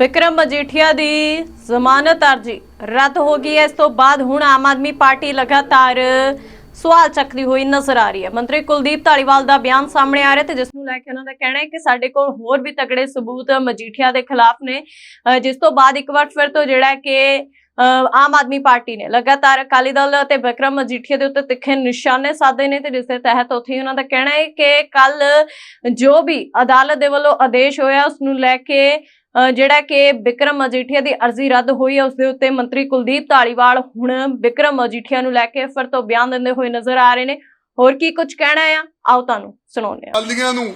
ਵਿਕਰਮ ਮਜੀਠੀਆ ਦੀ ਜ਼ਮਾਨਤ ਅਰਜੀ ਰੱਦ ਹੋ ਗਈ ਹੈ। ਇਸ ਤੋਂ ਬਾਅਦ ਹੁਣ ਆਮ ਆਦਮੀ ਪਾਰਟੀ ਲਗਾਤਾਰ ਸਵਾਲ ਚੱਕਦੀ ਹੋਈ ਨਜ਼ਰ ਆ ਰਹੀ ਹੈ। ਮੰਤਰੀ ਕੁਲਦੀਪ ਧਾਲੀਵਾਲ ਦਾ ਬਿਆਨ ਸਾਹਮਣੇ ਆ ਰਿਹਾ ਤੇ ਜਿਸ ਨੂੰ ਲੈ ਕੇ ਉਹਨਾਂ ਦਾ ਕਹਿਣਾ ਹੈ ਕਿ ਸਾਡੇ ਕੋਲ ਹੋਰ ਵੀ ਤਗੜੇ ਸਬੂਤ ਮਜੀਠੀਆ ਦੇ ਖਿਲਾਫ ਨੇ। ਜਿਸ ਤੋਂ ਬਾਅਦ ਇੱਕ ਵਾਰ ਫਿਰ ਤੋਂ ਜਿਹੜਾ ਕਿ ਆਮ ਆਦਮੀ ਪਾਰਟੀ ਨੇ ਲਗਾਤਾਰ ਅਕਾਲੀ ਦਲ ਅਤੇ ਵਿਕਰਮ ਮਜੀਠੀਆ ਦੇ ਉੱਤੇ ਤਿੱਖੇ ਨਿਸ਼ਾਨੇ ਸਾਧੇ ਨੇ ਤੇ ਜਿਸ ਦੇ ਤਹਿਤ ਉੱਥੇ ਉਹਨਾਂ ਦਾ ਕਹਿਣਾ ਹੈ ਕਿ ਕੱਲ ਜੋ ਵੀ ਅਦਾਲਤ ਦੇ ਵੱਲੋਂ ਆਦੇਸ਼ ਹੋਇਆ, ਉਸ ਨੂੰ ਲੈ ਕੇ ਜਿਹੜਾ ਕਿ ਵਿਕਰਮ ਮਜੀਠੀਆ ਦੀ ਅਰਜ਼ੀ ਰੱਦ ਹੋਈ ਹੈ ਉਸ ਦੇ ਉੱਤੇ ਮੰਤਰੀ ਕੁਲਦੀਪ ਧਾਲੀਵਾਲ ਹੁਣ ਵਿਕਰਮ ਮਜੀਠੀਆ ਨੂੰ ਲੈ ਕੇ ਫਿਰ ਤੋਂ ਬਿਆਨ ਦਿੰਦੇ ਹੋਏ ਨਜ਼ਰ ਆ ਰਹੇ ਨੇ। ਹੋਰ ਕੀ ਕੁਝ ਕਹਿਣਾ ਆ? ਆਓ ਤੁਹਾਨੂੰ ਸੁਣਾਉਂਦੇ ਹਾਂ। ਅਕਾਲੀਆਂ ਨੂੰ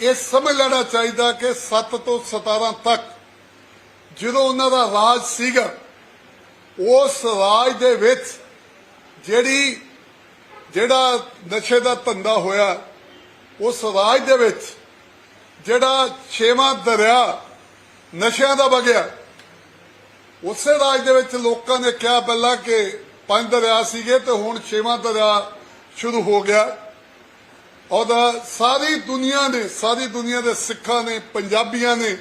ਇਹ ਸਮਝ ਲੈਣਾ ਚਾਹੀਦਾ ਕਿ 7 ਤੋਂ 17 ਤੱਕ ਜਦੋਂ ਉਹਨਾਂ ਦਾ ਰਾਜ ਸੀਗਾ, ਉਸ ਰਾਜ ਦੇ ਵਿੱਚ ਜਿਹੜੀ, ਜਿਹੜਾ ਨਸ਼ੇ ਦਾ ਧੰਦਾ ਹੋਇਆ, ਉਸ ਰਾਜ ਦੇ ਵਿੱਚ ਜਿਹੜਾ ਛੇਵਾਂ ਦਰਿਆ ਨਸ਼ਿਆਂ ਦਾ ਵਗਿਆ। ਉਸੇ ਰਾਜ ਦੇ ਵਿੱਚ ਲੋਕਾਂ ਨੇ ਕਿਹਾ ਪਹਿਲਾਂ ਕਿ ਪੰਜ ਦਰਿਆ ਸੀਗੇ ਤੇ ਹੁਣ ਛੇਵਾਂ ਦਰਿਆ ਸ਼ੁਰੂ ਹੋ ਗਿਆ। ਔਰ ਸਾਰੀ ਦੁਨੀਆ ਨੇ, ਸਾਰੀ ਦੁਨੀਆ ਦੇ ਸਿੱਖਾਂ ਨੇ, ਪੰਜਾਬੀਆਂ ਨੇ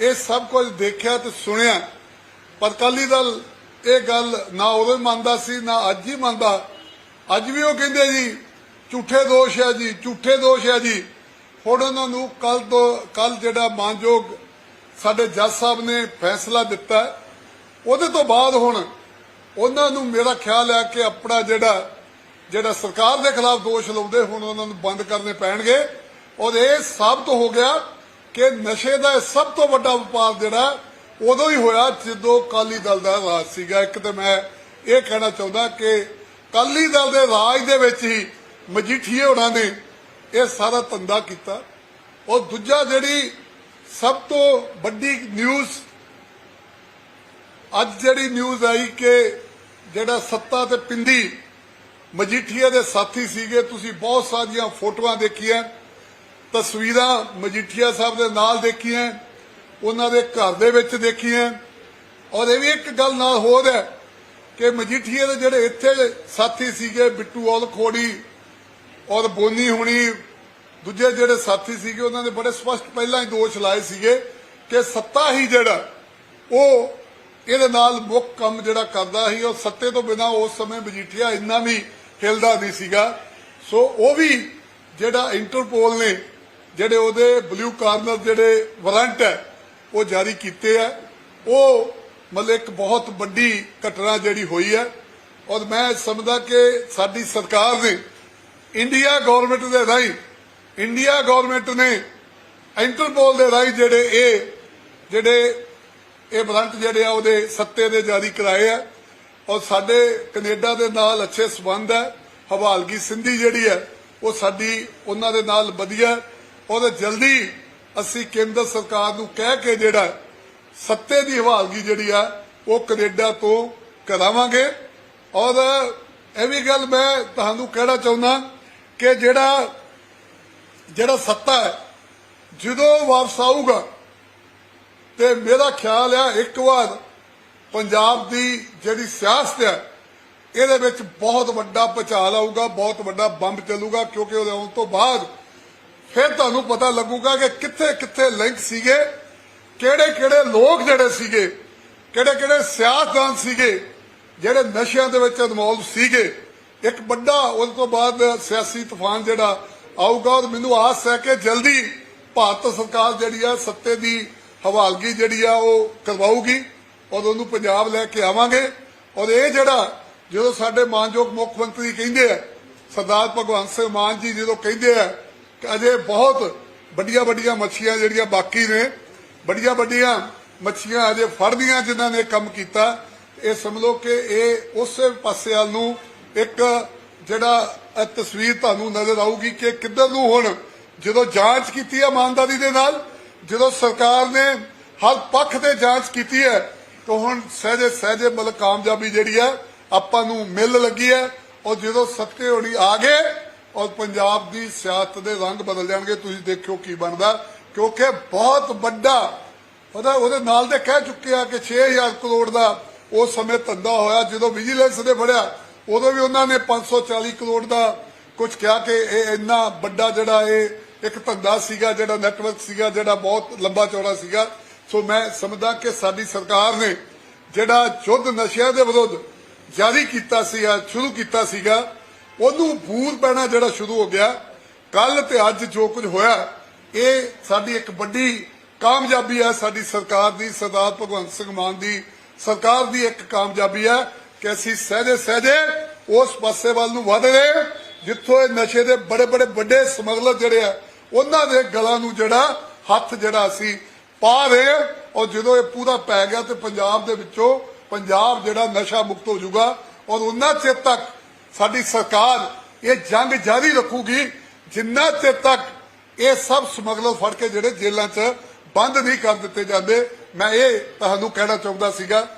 ਇਹ ਸਭ ਕੁਝ ਦੇਖਿਆ ਤੇ ਸੁਣਿਆ। ਪਰ ਅਕਾਲੀ ਦਲ ਇਹ ਗੱਲ ਨਾ ਉਦੋਂ ਮੰਨਦਾ ਸੀ, ਨਾ ਅੱਜ ਹੀ ਮੰਨਦਾ। ਅੱਜ ਵੀ ਉਹ ਕਹਿੰਦੇ ਜੀ, ਝੂਠੇ ਦੋਸ਼ ਹੈ ਜੀ, ਝੂਠੇ ਦੋਸ਼ ਹੈ ਜੀ। ਹੁਣ ਉਹਨਾਂ ਨੂੰ ਕੱਲ ਤੋਂ ਕੱਲ ਜਿਹੜਾ ਮਾਨਯੋਗ ਸਾਡੇ ਜੱਜ ਸਾਹਿਬ ਨੇ ਫੈਸਲਾ ਦਿੱਤਾ ਉਹਦੇ ਤੋਂ ਬਾਅਦ ਹੁਣ ਉਹਨਾਂ ਨੂੰ ਮੇਰਾ ਖਿਆਲ ਹੈ ਕਿ ਆਪਣਾ ਜਿਹੜਾ ਜਿਹੜਾ ਸਰਕਾਰ ਦੇ ਖਿਲਾਫ ਦੋਸ਼ ਲਾਉਂਦੇ ਹੁਣ ਉਹਨਾਂ ਨੂੰ ਬੰਦ ਕਰਨੇ ਪੈਣਗੇ। ਔਰ ਇਹ ਸਾਬਤ ਹੋ ਗਿਆ ਕਿ ਨਸ਼ੇ ਦਾ ਇਹ ਸਭ ਤੋਂ ਵੱਡਾ ਵਪਾਰ ਜਿਹੜਾ ਉਦੋਂ ਹੀ ਹੋਇਆ ਜਦੋਂ ਕਾਲੀ ਦਲ ਦਾ ਰਾਜ ਸੀਗਾ। ਇੱਕ ਤੇ ਮੈਂ ਇਹ ਕਹਿਣਾ ਚਾਹੁੰਦਾ ਕਿ ਕਾਲੀ ਦਲ ਦੇ ਰਾਜ ਦੇ ਵਿੱਚ ਹੀ ਮਜੀਠੀਏ ਹੋਣਾ ਨੇ ਇਹ ਸਾਰਾ ਧੰਦਾ ਕੀਤਾ। ਔਰ ਦੂਜਾ ਜਿਹੜੀ ਸਭ ਤੋਂ ਵੱਡੀ ਨਿਊਜ਼ ਅੱਜ ਜਿਹੜੀ ਨਿਊਜ਼ ਆਈ ਕਿ ਜਿਹੜਾ ਸੱਤਾ ਤੇ ਪਿੰਦੀ ਮਜੀਠੀਆ ਦੇ ਸਾਥੀ ਸੀਗੇ, ਤੁਸੀਂ ਬਹੁਤ ਸਾਰੀਆਂ ਫੋਟੋਆਂ ਦੇਖੀਆਂ, ਤਸਵੀਰਾਂ ਮਜੀਠੀਆ ਸਾਹਿਬ ਦੇ ਨਾਲ ਦੇਖੀਆਂ, ਉਹਨਾਂ ਦੇ ਘਰ ਦੇ ਵਿੱਚ ਦੇਖੀਆਂ। ਔਰ ਇਹ ਵੀ ਇੱਕ ਗੱਲ ਨਾਲ ਹੋਰ ਹੈ ਕਿ ਮਜੀਠੀਆ ਦੇ ਜਿਹੜੇ ਇੱਥੇ ਸਾਥੀ ਸੀਗੇ, ਬਿੱਟੂ ਔਲ ਖੋੜੀ ਔਰ ਬੋਨੀ ਹੁਣੀ ਦੂਜੇ ਜਿਹੜੇ ਸਾਥੀ ਸੀਗੇ, ਉਹਨਾਂ ਨੇ ਬੜੇ ਸਪਸ਼ਟ ਪਹਿਲਾਂ ਹੀ ਦੋਸ਼ ਲਾਏ ਸੀਗੇ ਕਿ ਸੱਤਾ ਹੀ ਜਿਹੜਾ, ਉਹ ਇਹਦੇ ਨਾਲ ਮੁੱਖ ਕੰਮ ਜਿਹੜਾ ਕਰਦਾ ਸੀ, ਉਹ ਸੱਤੇ ਤੋਂ ਬਿਨਾ ਉਸ ਸਮੇਂ ਮਜੀਠੀਆ ਇੰਨਾ ਵੀ ਹਿਲਦਾ ਨਹੀਂ ਸੀਗਾ। ਸੋ ਉਹ ਵੀ ਜਿਹੜਾ ਇੰਟਰਪੋਲ ਨੇ, ਜਿਹੜੇ ਉਹਦੇ ਬਲੂ ਕਾਰਨਰ ਜਿਹੜੇ ਵਾਰੰਟ ਹੈ, ਉਹ ਜਾਰੀ ਕੀਤੇ ਆ ਉਹ ਮਤਲਬ ਇੱਕ ਬਹੁਤ ਵੱਡੀ ਘਟਨਾ ਜਿਹੜੀ ਹੋਈ ਹੈ। ਔਰ ਮੈਂ ਸਮਝਦਾ ਕਿ ਸਾਡੀ ਸਰਕਾਰ ਨੇ ਇੰਡੀਆ ਗਵਰਨਮੈਂਟ ਦੇ ਰਾਹੀਂ ਇੰਡੀਆ ਗਵਰਨਮੈਂਟ ਨੇ ਇੰਟਰਪੋਲ ਦੇ ਰਾਹੀਂ ਜਿਹੜੇ ਇਹ ਜਿਹੜੇ ਇਹ ਵਾਰੰਟ ਜਿਹੜੇ ਆ, ਉਹਦੇ ਸੱਤੇ ਦੇ ਜਾਰੀ ਕਰਾਏ ਆ। ਔਰ ਸਾਡੇ ਕੈਨੇਡਾ ਦੇ ਨਾਲ ਅੱਛੇ ਸਬੰਧ ਹੈ ਹਵਾਲਗੀ ਸਿੰਧੀ ਜਿਹੜੀ ਹੈ ਉਹ ਸਾਡੀ, ਉਹਨਾਂ ਦੇ ਨਾਲ ਵਧੀਆ। ਔਰ ਜਲਦੀ ਅਸੀਂ ਕੇਂਦਰ ਸਰਕਾਰ ਨੂੰ ਕਹਿ ਕੇ ਜਿਹੜਾ ਸੱਤੇ ਦੀ ਹਵਾਲਗੀ ਜਿਹੜੀ ਆ, ਉਹ ਕੈਨੇਡਾ ਤੋਂ ਕਰਾਵਾਂਗੇ। ਔਰ ਇਹ ਵੀ ਗੱਲ ਮੈਂ ਤੁਹਾਨੂੰ ਕਹਿਣਾ ਚਾਹੁੰਦਾ ਕਿ ਜਿਹੜਾ ਜਿਹੜਾ ਸੱਤਾ ਹੈ, ਜਦੋਂ ਵਾਪਸ ਆਊਗਾ, ਤੇ ਮੇਰਾ ਖਿਆਲ ਆ ਇੱਕ ਵਾਰ ਪੰਜਾਬ ਦੀ ਜਿਹੜੀ ਸਿਆਸਤ ਹੈ, ਇਹਦੇ ਵਿੱਚ ਬਹੁਤ ਵੱਡਾ ਪਚਾਲ ਆਊਗਾ, ਬਹੁਤ ਵੱਡਾ ਬੰਬ ਚੱਲੂਗਾ, ਕਿਉਂਕਿ ਉਹਦੇ ਆਉਣ ਤੋਂ ਬਾਅਦ ਫਿਰ ਤੁਹਾਨੂੰ ਪਤਾ ਲੱਗੂਗਾ ਕਿ ਕਿੱਥੇ ਕਿੱਥੇ ਲਿੰਕ ਸੀਗੇ ਕਿਹੜੇ ਕਿਹੜੇ ਲੋਕ ਜਿਹੜੇ ਸੀਗੇ ਕਿਹੜੇ ਕਿਹੜੇ ਸਿਆਸਤਦਾਨ ਸੀਗੇ, ਜਿਹੜੇ ਨਸ਼ਿਆਂ ਦੇ ਵਿੱਚ ਇਨਵੋਲਵ ਸੀਗੇ। ਇੱਕ ਵੱਡਾ ਉਸ ਤੋਂ ਬਾਅਦ ਸਿਆਸੀ ਤੂਫਾਨ ਜਿਹੜਾ ਆਊਗਾ ਔਰ ਮੈਨੂੰ ਆਸ ਹੈ ਕਿ ਜਲਦੀ ਭਾਰਤ ਸਰਕਾਰ ਜਿਹੜੀ ਆ ਸੱਤੇ ਦੀ ਹਵਾਲਗੀ ਜਿਹੜੀ ਆ ਉਹ ਕਰਵਾਊਗੀ ਔਰ ਉਹਨੂੰ ਪੰਜਾਬ ਲੈ ਕੇ ਆਵਾਂਗੇ। ਔਰ ਇਹ ਜਿਹੜਾ ਜਦੋਂ ਸਾਡੇ ਮਾਨਯੋਗ ਮੁੱਖ ਮੰਤਰੀ ਕਹਿੰਦੇ ਆ, ਸਰਦਾਰ ਭਗਵੰਤ ਸਿੰਘ ਮਾਨ ਜੀ ਜਦੋਂ ਕਹਿੰਦੇ ਆ ਕਿ ਅਜੇ ਬਹੁਤ ਵੱਡੀਆਂ ਵੱਡੀਆਂ ਮੱਛੀਆਂ ਜਿਹੜੀਆਂ ਬਾਕੀ ਨੇ, ਵੱਡੀਆਂ ਵੱਡੀਆਂ ਮੱਛੀਆਂ ਅਜੇ ਫੜਦੀਆਂ ਜਿਨ੍ਹਾਂ ਨੇ ਕੰਮ ਕੀਤਾ, ਇਹ ਸਮਝ ਲਓ ਕਿ ਇਹ ਉਸੇ ਪਾਸੇ ਵੱਲ ਨੂੰ ਇੱਕ ਜਿਹੜਾ ਇਹ ਤਸਵੀਰ ਤੁਹਾਨੂੰ ਨਜ਼ਰ ਆਊਗੀ ਕਿ ਕਿੱਧਰ ਨੂੰ ਹੁਣ ਜਦੋਂ ਜਾਂਚ ਕੀਤੀ ਹੈ ਇਮਾਨਦਾਰੀ ਦੇ ਨਾਲ, ਜਦੋਂ ਸਰਕਾਰ ਨੇ ਹਰ ਪੱਖ ਤੇ ਜਾਂਚ ਕੀਤੀ ਹੈ, ਤਾਂ ਹੁਣ ਸਹਜੇ ਸਹਜੇ ਮਤਲਬ ਕਾਮਯਾਬੀ ਜਿਹੜੀ ਹੈ ਆਪਾਂ ਨੂੰ ਮਿਲ ਲੱਗੀ ਹੈ। ਔਰ ਜਦੋਂ ਸੱਤੇ ਹੋਣੀ ਆ ਗਏ, ਔਰ ਪੰਜਾਬ ਦੀ ਸਿਆਸਤ ਦੇ ਰੰਗ ਬਦਲ ਜਾਣਗੇ, ਤੁਸੀਂ ਦੇਖਿਓ ਕੀ ਬਣਦਾ। ਕਿਉਂਕਿ ਬਹੁਤ ਵੱਡਾ ਉਹਦਾ ਉਹਦੇ ਨਾਲ ਦੇ ਕਹਿ ਚੁੱਕੇ ਆ ਕਿ 6000 ਕਰੋੜ ਦਾ ਉਸ ਸਮੇਂ ਧੰਦਾ ਹੋਇਆ, ਜਦੋਂ ਵਿਜੀਲੈਂਸ ਨੇ ਫੜਿਆ ਉਦੋਂ ਵੀ ਉਹਨਾਂ ਨੇ 540 ਕਰੋੜ ਦਾ ਕੁਝ ਕਿਹਾ ਕਿ ਇਹ ਇੰਨਾ ਵੱਡਾ ਜਿਹੜਾ ਇਹ ਇੱਕ ਧੰਦਾ ਸੀਗਾ, ਜਿਹੜਾ ਨੈਟਵਰਕ ਸੀਗਾ, ਜਿਹੜਾ ਬਹੁਤ ਲੰਬਾ ਚੌੜਾ ਸੀਗਾ। ਸੋ ਮੈਂ ਸਮਝਦਾ ਕਿ ਸਾਡੀ ਸਰਕਾਰ ਨੇ ਜਿਹੜਾ ਯੁੱਧ ਨਸ਼ਿਆਂ ਦੇ ਵਿਰੁੱਧ ਜਾਰੀ ਕੀਤਾ ਸੀਗਾ, ਸ਼ੁਰੂ ਕੀਤਾ ਸੀਗਾ, ਉਹਨੂੰ ਬੂਰ ਪੈਣਾ ਜਿਹੜਾ ਸ਼ੁਰੂ ਹੋ ਗਿਆ। ਕੱਲ ਤੇ ਅੱਜ ਜੋ ਕੁਝ ਹੋਇਆ, ਇਹ ਸਾਡੀ ਇੱਕ ਵੱਡੀ ਕਾਮਯਾਬੀ ਹੈ, ਸਾਡੀ ਸਰਕਾਰ ਦੀ, ਸਰਦਾਰ ਭਗਵੰਤ ਸਿੰਘ ਮਾਨ ਦੀ ਸਰਕਾਰ ਦੀ ਇੱਕ ਕਾਮਯਾਬੀ ਹੈ। ਕਿ ਅਸੀਂ ਸਹਜੇ ਸਹਜੇ ਉਸ ਪਾਸੇ ਵੱਲ ਨੂੰ ਵਧ ਰਹੇ ਜਿੱਥੋਂ ਇਹ ਨਸ਼ੇ ਦੇ ਬੜੇ ਬੜੇ ਵੱਡੇ ਸਮਗਲਰ ਜਿਹੜੇ ਆ, ਉਹਨਾਂ ਦੇ ਗਲਾਂ ਨੂੰ ਜਿਹੜਾ ਹੱਥ ਜਿਹੜਾ ਅਸੀਂ ਪਾ ਰਹੇ ਔਰ ਜਦੋਂ ਇਹ ਪੂਰਾ ਪੈ ਗਿਆ ਤੇ ਪੰਜਾਬ ਦੇ ਵਿੱਚੋਂ ਪੰਜਾਬ ਜਿਹੜਾ ਨਸ਼ਾ ਮੁਕਤ ਹੋ ਜਾਊਗਾ, ਔਰ ਉਹਨਾਂ ਚਿਰ ਤੱਕ ਸਾਡੀ ਸਰਕਾਰ ਇਹ ਜੰਗ ਜਾਰੀ ਰੱਖੂਗੀ, ਜਿੰਨਾ ਚਿਰ ਤੱਕ ਇਹ ਸਭ ਸਮਗਲਰ ਫੜ ਕੇ ਜਿਹੜੇ ਜੇਲ੍ਹਾਂ 'ਚ ਬੰਦ ਨਹੀਂ ਕਰ ਦਿੱਤੇ ਜਾਂਦੇ, ਮੈਂ ਇਹ ਤੁਹਾਨੂੰ ਕਹਿਣਾ ਚਾਹੁੰਦਾ ਸੀਗਾ।